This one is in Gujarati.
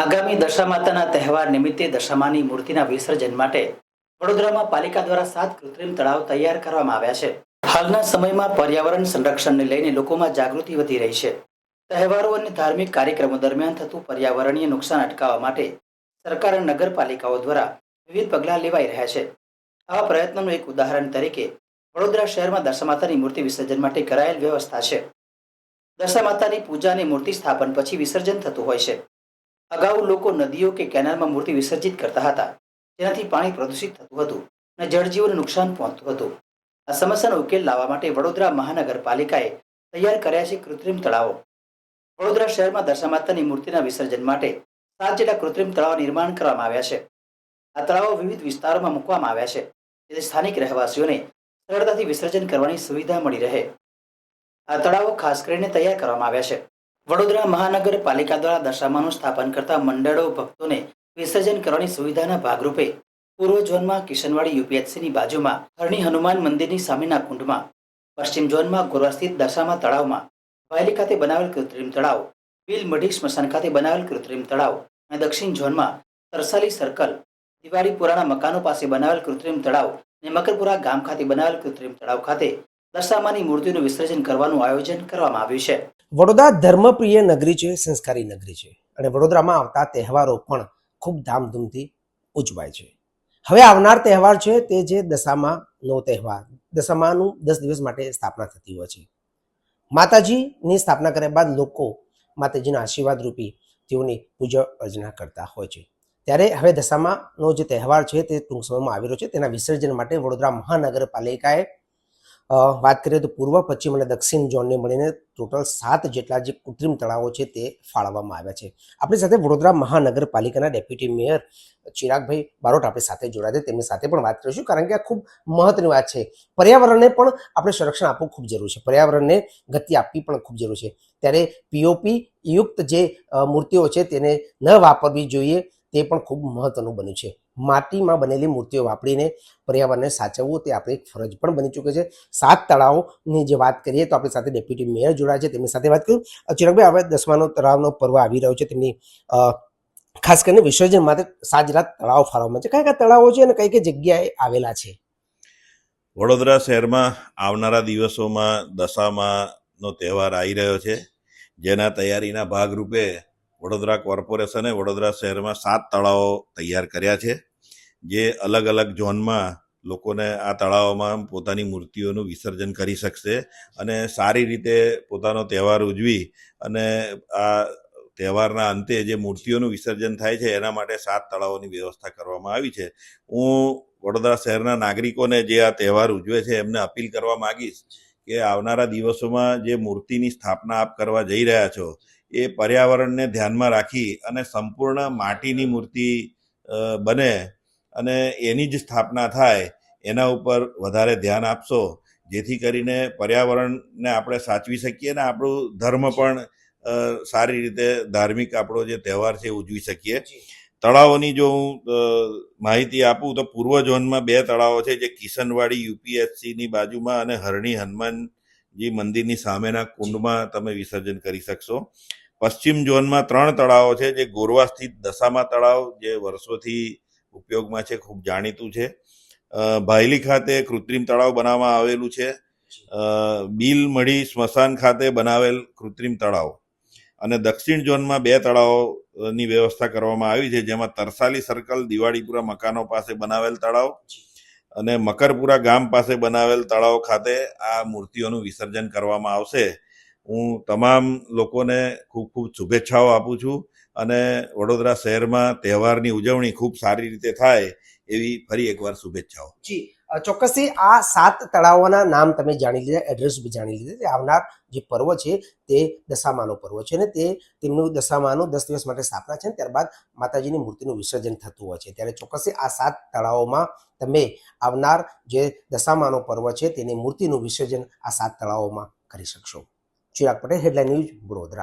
આગામી દશા માતાના તહેવાર નિમિત્તે દશામાની મૂર્તિના વિસર્જન માટે વડોદરામાં પાલિકા દ્વારા સાત કૃત્રિમ તળાવ તૈયાર કરવામાં આવ્યા છે. હાલના સમયમાં પર્યાવરણ સંરક્ષણને લઈને લોકોમાં જાગૃતિ વધી રહી છે. તહેવારો અને ધાર્મિક કાર્યક્રમો દરમિયાન થતું પર્યાવરણીય નુકસાન અટકાવવા માટે સરકાર અને નગરપાલિકાઓ દ્વારા વિવિધ પગલાં લેવાઈ રહ્યા છે. આવા પ્રયત્નોનું એક ઉદાહરણ તરીકે વડોદરા શહેરમાં દશામાતાની મૂર્તિ વિસર્જન માટે કરાયેલ વ્યવસ્થા છે. દશામાતાની માતાની પૂજાની મૂર્તિ સ્થાપન પછી વિસર્જન થતું હોય છે. અગાઉ લોકો નદીઓ કે કેનાલમાં મૂર્તિ વિસર્જિત કરતા હતા. જેનાથી પાણી પ્રદૂષિત થતું હતું અને જળજીવનને નુકસાન પહોંચતું હતું. આ સમસ્યાનો ઉકેલ લાવવા માટે વડોદરા મહાનગરપાલિકાએ તૈયાર કર્યા છે કૃત્રિમ તળાવો. વડોદરા શહેરમાં દશામાતાની મૂર્તિના વિસર્જન માટે સાત જેટલા કૃત્રિમ તળાવ નિર્માણ કરવામાં આવ્યા છે. આ તળાવો વિવિધ વિસ્તારોમાં મૂકવામાં આવ્યા છે. જેથી સ્થાનિક રહેવાસીઓને સરળતાથી વિસર્જન કરવાની સુવિધા મળી રહે. આ તળાવો ખાસ કરીને તૈયાર કરવામાં આવ્યા છે. વડોદરા મહાનગરપાલિકા દ્વારા દશામાનું સ્થાપન કરતા મંડળો ભક્તોને વિસર્જન કરવાની સુવિધાના ભાગરૂપે પૂર્વ ઝોનમાં કિશનવાડી યુપીએચસીની બાજુમાં હરણી હનુમાન મંદિરની સામેના કુંડમાં, પશ્ચિમ ઝોનમાં ગોરવા સ્થિત દશામા તળાવમાં વાયલી ખાતે બનાવેલ કૃત્રિમ તળાવ બિલ મઢી સ્મશાન ખાતે બનાવેલ કૃત્રિમ તળાવ અને દક્ષિણ ઝોનમાં તરસાલી સર્કલ દિવાળીપુરાના મકાનો પાસે બનાવેલ કૃત્રિમ તળાવ અને મકરપુરા ગામ ખાતે બનાવેલ કૃત્રિમ તળાવ ખાતે દશામાની મૂર્તિનું વિસર્જન કરવાનું આયોજન કરવામાં આવ્યું છે. વડોદરા ધર્મપ્રિય નગરી છે, સંસ્કારી નગરી છે અને વડોદરામાં આવતા તહેવારો પણ ખૂબ ધામધૂમથી ઉજવાય છે. હવે આવનાર તહેવાર છે તે જે દશામાનો તહેવાર, દશામાનું દસ દિવસ માટે સ્થાપના થતી હોય છે. માતાજીની સ્થાપના કર્યા બાદ લોકો માતાજીના આશીર્વાદ રૂપી તેઓની પૂજા અર્ચના કરતા હોય છે. ત્યારે હવે દશામાનો જે તહેવાર છે તે ટૂંક સમયમાં આવી રહ્યો છે. તેના વિસર્જન માટે વડોદરા મહાનગરપાલિકાએ વાત કરીએ તો પૂર્વ, પશ્ચિમ અને દક્ષિણ ઝોનને મળીને ટોટલ સાત જેટલા જે કૃત્રિમ તળાવો છે તે ફાળવવામાં આવ્યા છે. આપણી સાથે વડોદરા મહાનગરપાલિકાના ડેપ્યુટી મેયર ચિરાગભાઈ બારોટ આપણી સાથે જોડાયા છે. તેમની સાથે પણ વાત કરીશું, કારણ કે આ ખૂબ મહત્વની વાત છે. પર્યાવરણને પણ આપણે સંરક્ષણ આપવું ખૂબ જરૂર છે. પર્યાવરણને ગતિ આપવી પણ ખૂબ જરૂર છે. ત્યારે પીઓપી યુક્ત જે મૂર્તિઓ છે તેને ન વાપરવી જોઈએ તે પણ ખૂબ મહત્વનું બન્યું છે. માટીમાં બનેલી મૂર્તિઓ વાપરીને પર્યાવરણને સાચવવું તે આપણી એક ફરજ પણ બની ચૂકી છે. સાત તળાવની જે વાત કરીએ તો આપણી સાથે ડેપ્યુટી મેયર જોડાયા છે. તેમની સાથે વાત કરું ચિરાગભાઈ હવે દસમાનો તળાવનો પર્વ આવી રહ્યો છે. તેમની ખાસ કરીને વિસર્જન માટે જેટલા તળાવ ફાળવવામાં છે. કયા કયા તળાવો છે અને કઈ કઈ જગ્યાએ આવેલા છે? વડોદરા શહેરમાં આવનારા દિવસોમાં દશામાનો તહેવાર આવી રહ્યો છે. જેના તૈયારીના ભાગરૂપે વડોદરા કોર્પોરેશને વડોદરા શહેરમાં સાત તળાવો તૈયાર કર્યા છે. જે અલગ અલગ ઝોનમાં લોકોને આ તળાવોમાં પોતાની મૂર્તિઓનું વિસર્જન કરી શકશે અને સારી રીતે પોતાનો તહેવાર ઉજવી અને આ તહેવારના અંતે જે મૂર્તિઓનું વિસર્જન થાય છે, એના માટે સાત તળાવોની વ્યવસ્થા કરવામાં આવી છે. હું વડોદરા શહેરના નાગરિકોને જે આ તહેવાર ઉજવે છે, એમને અપીલ કરવા માગીશ કે આવનારા દિવસોમાં જે મૂર્તિની સ્થાપના આપ કરવા જઈ રહ્યા છો, એ પર્યાવરણને ધ્યાનમાં રાખી અને સંપૂર્ણ માટીની મૂર્તિ બને અને એની જ સ્થાપના થાય એના ઉપર વધારે ધ્યાન આપશો જેથી કરીને પર્યાવરણને આપણે સાચવી શકીએ અને આપણું ધર્મ પણ સારી રીતે ધાર્મિક આપણો જે તહેવાર છે એ ઉજવી શકીએ. તળાવોની જો હું માહિતી આપું તો પૂર્વ ઝોનમાં બે તળાવો છે જે કિશનવાડી યુપીએસસીની બાજુમાં અને હરણી હનુમાનજી મંદિરની સામેના કુંડમાં તમે વિસર્જન કરી શકશો. પશ્ચિમ ઝોનમાં ત્રણ તળાવો છે જે ગોરવા સ્થિત દશામા તળાવ જે વર્ષોથી ઉપયોગમાં છે, ખૂબ જાણીતું છે. ભાયલી ખાતે કૃત્રિમ તળાવ બનાવવામાં આવેલું છે. બિલ મઢી સ્મશાન ખાતે બનાવેલ કૃત્રિમ તળાવ. અને દક્ષિણ ઝોનમાં બે તળાવોની વ્યવસ્થા કરવામાં આવી છે, જેમાં તરસાલી સર્કલ, દિવાળીપુરા મકાનો પાસે બનાવેલ તળાવ અને મકરપુરા ગામ પાસે બનાવેલ તળાવ ખાતે આ મૂર્તિઓનું વિસર્જન કરવામાં આવશે. હું તમામ લોકોને ખૂબ ખૂબ શુભેચ્છાઓ આપું છું અને વડોદરા શહેરમાં તહેવારની ઉજવણી ખૂબ સારી રીતે થાય એવી ફરી એકવાર શુભેચ્છાઓ. જી ચોક્કસથી આ સાત તળાવોના નામ તમે જાણી લીધા એડ્રેસ બી જાણી લીધા. આવનાર જે પર્વ છે તે દશામાનો પર્વ છે અને તે તેમનું દશામાનું દસ દિવસ માટે સ્થાપના છે ત્યારબાદ માતાજીની મૂર્તિનું વિસર્જન થતું હોય છે. ત્યારે ચોક્કસથી આ સાત તળાવોમાં તમે આવનાર જે દશામાનો પર્વ છે તેની મૂર્તિનું વિસર્જન આ સાત તળાવોમાં કરી શકશો. Chirag Patel headline news Vadodara.